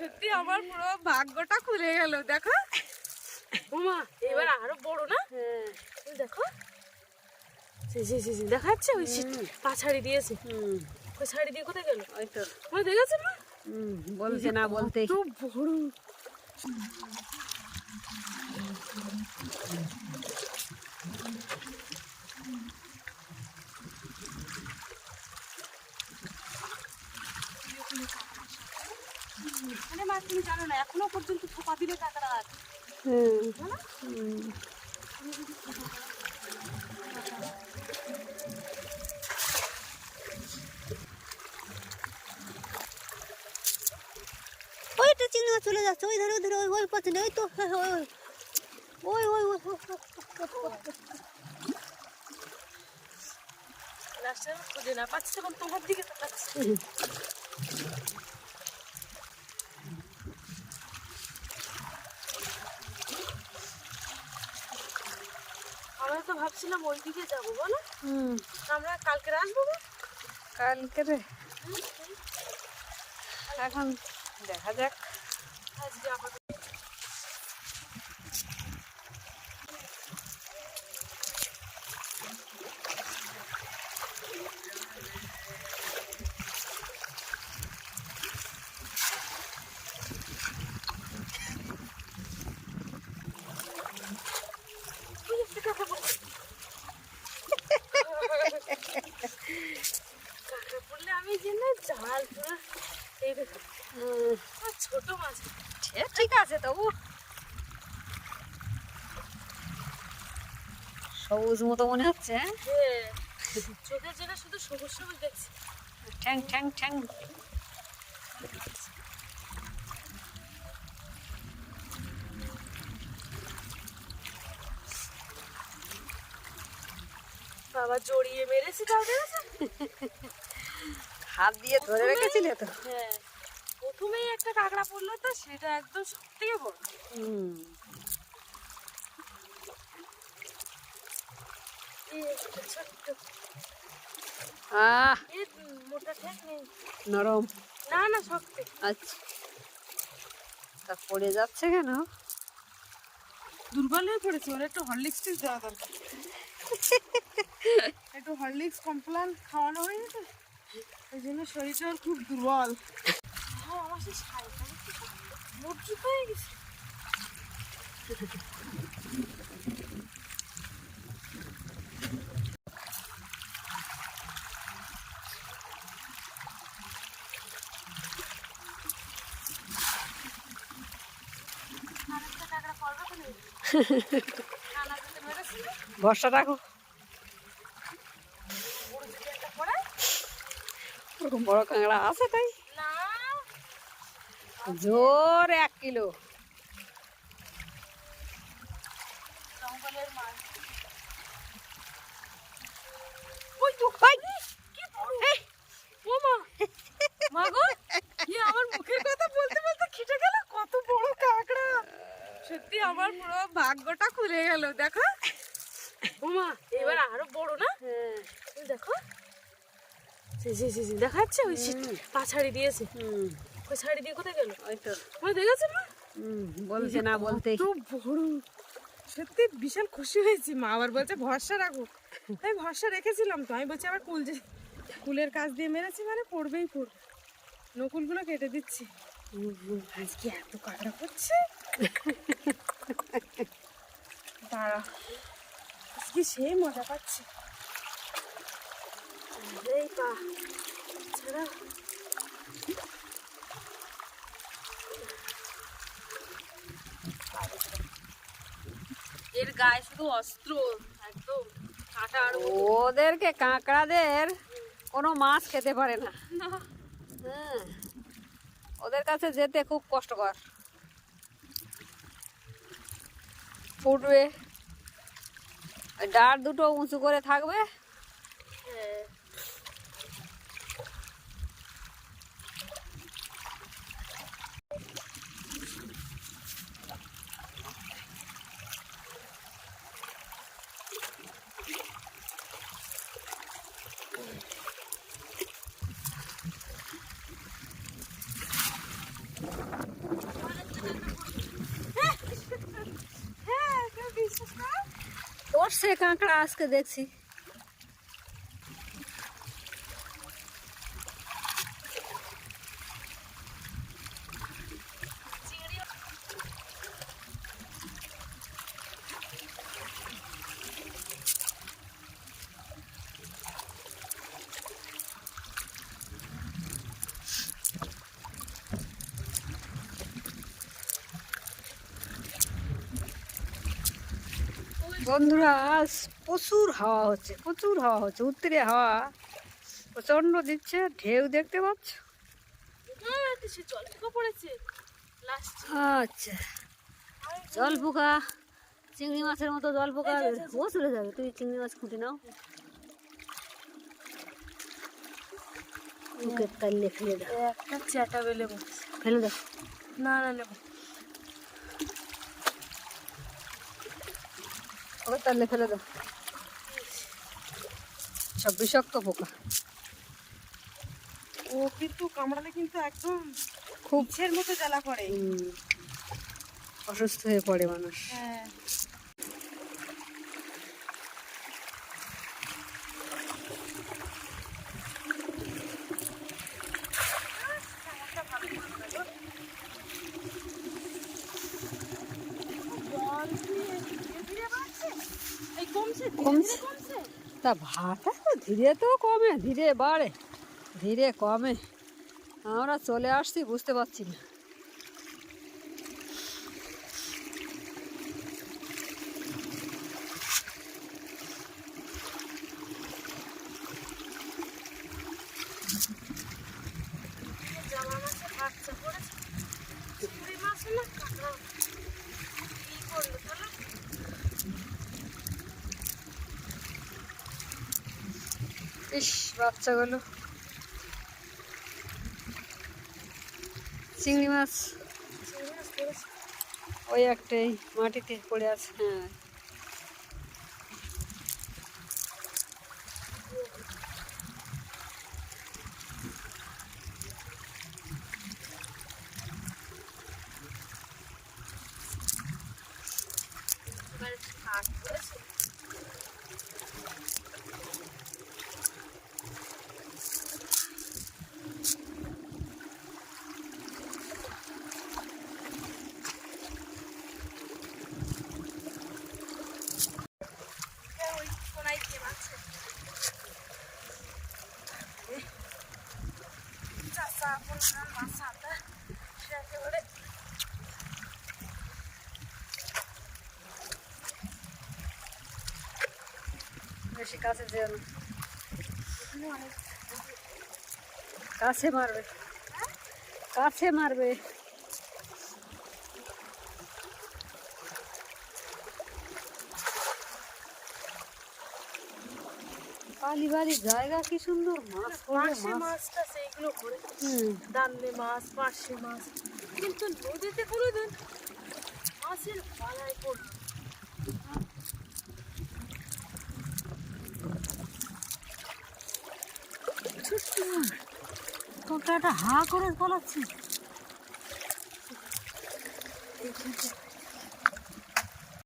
সত্যি আমার পুরো ভাগ্যটা খুলে গেল দেখো। ওমা এবার আরও বড় না? হ্যাঁ। দেখো। দেখা যাচ্ছে ওই সিট পা দিয়েছে। হুম। ওই ছাড়ি দিয়ে কোথায় গেল? ওই তো। ওই দেখেছ না? হুম বলছে না বলতে তো বড়। মাছ তুমি জানো না এখনও পর্যন্ত থোপা দিলে কাঁকড়া আছে হুম। ওইটা চিংড়ি চলে যাচ্ছে ওই ধরে ওই ধরে ওই ওই পথে ওই তো ওই। ওই ওই ওই ওই লাস্টে খুঁজে না পাচ্ছি তখন তোমার দিকে তাকাচ্ছি। আমরা তো ভাবছিলাম ওই দিকে যাব বলো। হুম। আমরা কালকে আসব? কালকে রে এখন দেখা যাক। আজকে আপাতত ওই একটা কাঁকড়া পড়ছে। কাঁকড়া পড়লে আমি যে না জাল পুরো এই দেখো আর ছোট মাছ সে ঠিক আছে তবু। সবুজ মতো মনে হচ্ছে হ্যাঁ? চোখের জায়গা শুধু সবুজ সবুজ দেখছি। ঠ্যাং ঠ্যাং ঠ্যাং। বাবা জড়িয়ে মেরেছি তাও হাত দিয়ে ধরে রেখেছিলে তো? হ্যাঁ। প্রথমেই একটা কাঁকড়া পড়ল তো সেটা একদম সব থেকে বড় হুম ছোট্ট আহ মোটা ঠেক নেই। নরম। না না শক্ত। আচ্ছা। তা পড়ে যাচ্ছে কেন? দুর্বল হয়ে পড়েছে ওর একটু হরলিক্স টিক্স দেওয়া দরকার। একটু হরলিক্স কমপ্লান খাওয়ানো হয়নি তো ওই জন্য শরীরটা খুব দুর্বল। আমার সেই শাড়িটা হয়ে গেছে। ভরসা রাখো। ওরকম বড় কাঁকড়া আছে তাই। জোর এক কিলো। আমার মুখের কথা বলতে বলতে খিটে গেল? কত বড় কাঁকড়া। সত্যি আমার পুরো ভাগ্যটা খুলে গেল দেখো। ও এবার আরও বড় না? হ্যাঁ। দেখো। জি ওই সিট পা ছাড়ি দিয়েছে। হুম। ওই ছাড়ি দিয়ে কোথায় গেল? ওই তো ওই দেখেছ না? বলছে না বলতে তো বড় সত্যি বিশাল খুশি হয়েছি মা। আবার বলছে ভরসা রাখো। তাই ভরসা রেখেছিলাম তো। আমি বলছি আবার কুল যে কুলের কাজ দিয়ে মেরেছি মানে পড়বেই পড়বে। নকুলগুলো কেটে দিচ্ছি। আজকে এত কাঁকড়া করছে? দাঁড়া আজকে সেই মজা পাচ্ছি। এই পা ছাড়া। এর গায়ে শুধু অস্ত্র একদম কাটা ওদেরকে কাঁকড়াদের কোনো মাছ খেতে পারে না। হ্যাঁ ওদের কাছে যেতে খুব কষ্টকর। ফুটবে। ডার দুটো উঁচু করে থাকবে। হ্যাঁ। পড়ছে কাঁকড়া আজকে দেখছি বন্ধুরা আজ প্রচুর হাওয়া হচ্ছে প্রচুর হাওয়া হচ্ছে উত্তরে হাওয়া। প্রচণ্ড দিচ্ছে ঢেউ দেখতে পাচ্ছ? আচ্ছা। জল পোকা চিংড়ি মাছের মতো জল পোকা ও চলে যাবে তুমি চিংড়ি মাছ খুঁটে নাও। ফেলে দাও। একটা চ্যাটা ফেলে দাও। না না নেব ওকে তাহলে ফেলে দাও। সব বিষাক্ত পোকা। ও কিন্তু কামড়ালে কিন্তু একদম খুব মতো জ্বালা করে। অসুস্থ হয়ে পড়ে মানুষ। হ্যাঁ এই কমছে ধীরে কমছে? ধীরে কমছে তা ভাটা তো ধীরে তো কমে, ধীরে বাড়ে, ধীরে কমে। আমরা চলে আসছি, বুঝতে পারছি না। জামা মাছে বাচ্চা পড়েছে চিংড়ি মাছ না কাঁকড়া কি করল চলো ইস বাচ্চাগুলো। চিংড়ি মাছ। ওই একটাই মাটিতে পড়ে আছে। হ্যাঁ এবার শাক পড়েছে ওই কোনায় কে আছে চাষা পরিমাণ মাছ আটা সে একেবারে বেশি কাছে যেও না। কাছে মারবে। কাছে মারবে। বালি জায়গা কি সুন্দর? মাছ পার্শে মাছ মাছটা সেইগুলো করে দান্নে মাছ পার্শে মাছ। কিন্তু নদীতে কোনোদিন মাছের পালায় পড়ল তোকে একটা হা করে পালাচ্ছি